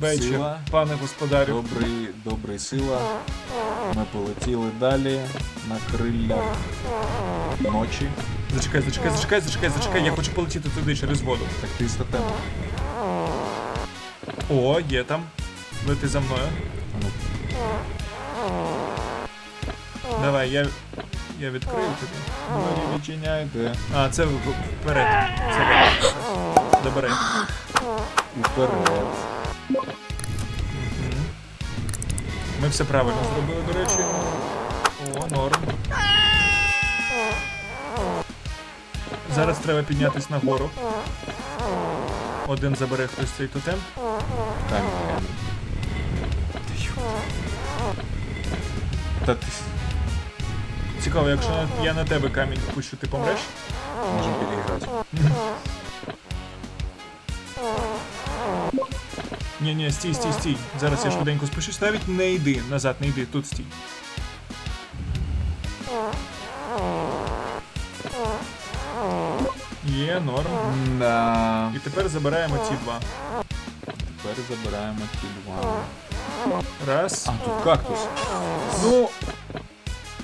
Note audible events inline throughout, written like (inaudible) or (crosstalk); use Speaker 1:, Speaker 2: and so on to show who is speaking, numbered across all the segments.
Speaker 1: Вечір,
Speaker 2: Сила.
Speaker 1: пане господарю.
Speaker 2: Добрий, добрий сила. Ми полетіли далі на криллях ночі.
Speaker 1: Зачекай, зачекай, зачекай, зачекай, зачекай. Я хочу полетіти туди через воду.
Speaker 2: Так ти з тотемом.
Speaker 1: О, є там. Лети за мною.
Speaker 2: Ну,
Speaker 1: Давай, я. Я відкрию тобі.
Speaker 2: двері відчиняйте.
Speaker 1: А, це в- вперед. Це Добре.
Speaker 2: Вперед.
Speaker 1: Ми все правильно зробили, до речі. О, норм. Зараз треба піднятись нагору. Один забере хтось цей тотем.
Speaker 2: Камінь. Та ти
Speaker 1: Цікаво, якщо я на тебе камінь пущу, ти помреш?
Speaker 2: можемо переіграти. (laughs)
Speaker 1: Ні, ні, стій, стій, стій. Зараз я швиденько спущусь. Навіть не йди назад, не йди, тут стій. Є, норм.
Speaker 2: Да.
Speaker 1: І тепер забираємо ті два.
Speaker 2: Тепер забираємо ті два.
Speaker 1: Раз.
Speaker 2: А, тут кактус.
Speaker 1: Ну,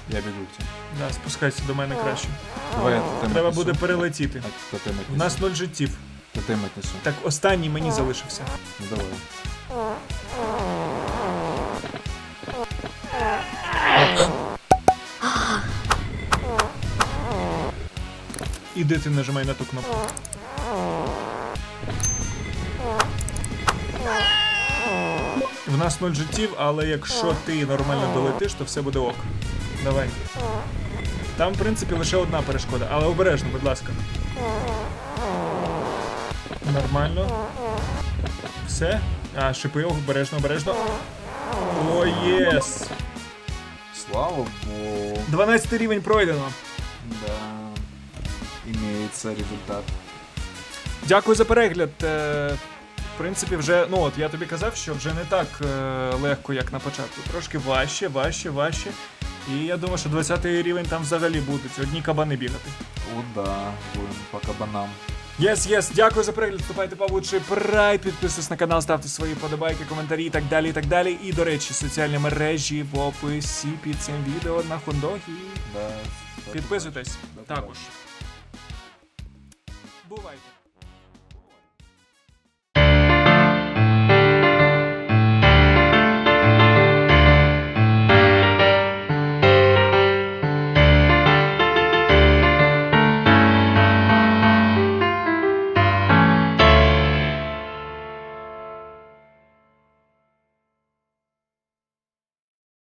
Speaker 2: Я біду в
Speaker 1: да, спускайся до мене краще.
Speaker 2: Давай я тотем
Speaker 1: Треба
Speaker 2: віднесу.
Speaker 1: буде перелетіти.
Speaker 2: А, Тотем
Speaker 1: У нас нуль життів.
Speaker 2: Тотем віднесу.
Speaker 1: Так, останній мені залишився.
Speaker 2: Ну давай.
Speaker 1: Іди ти нажимай на ту кнопку. В нас нуль життів, але якщо ти нормально долетиш, то все буде ок. Давай. Там, в принципі, лише одна перешкода, але обережно, будь ласка. Нормально. Все. А, шипи, обережно, обережно. О, єс!
Speaker 2: Слава Богу.
Speaker 1: 12 рівень пройдено.
Speaker 2: Да. Имеется результат.
Speaker 1: Дякую за перегляд. Е, В принципі, вже, ну от я тобі казав, що вже не так е, легко, як на початку. Трошки важче, важче, важче. І я думаю, що 20 рівень там взагалі будуть одні кабани бігати.
Speaker 2: О, да. Будем по кабанам.
Speaker 1: Єс, єс, дякую за перегляд. Вступайте по прай, підписуйтесь на канал, ставте свої подобайки, коментарі і так далі. І так далі. І до речі, соціальні мережі в описі під цим відео на хундогі.
Speaker 2: Да.
Speaker 1: Підписуйтесь також. Бувайте.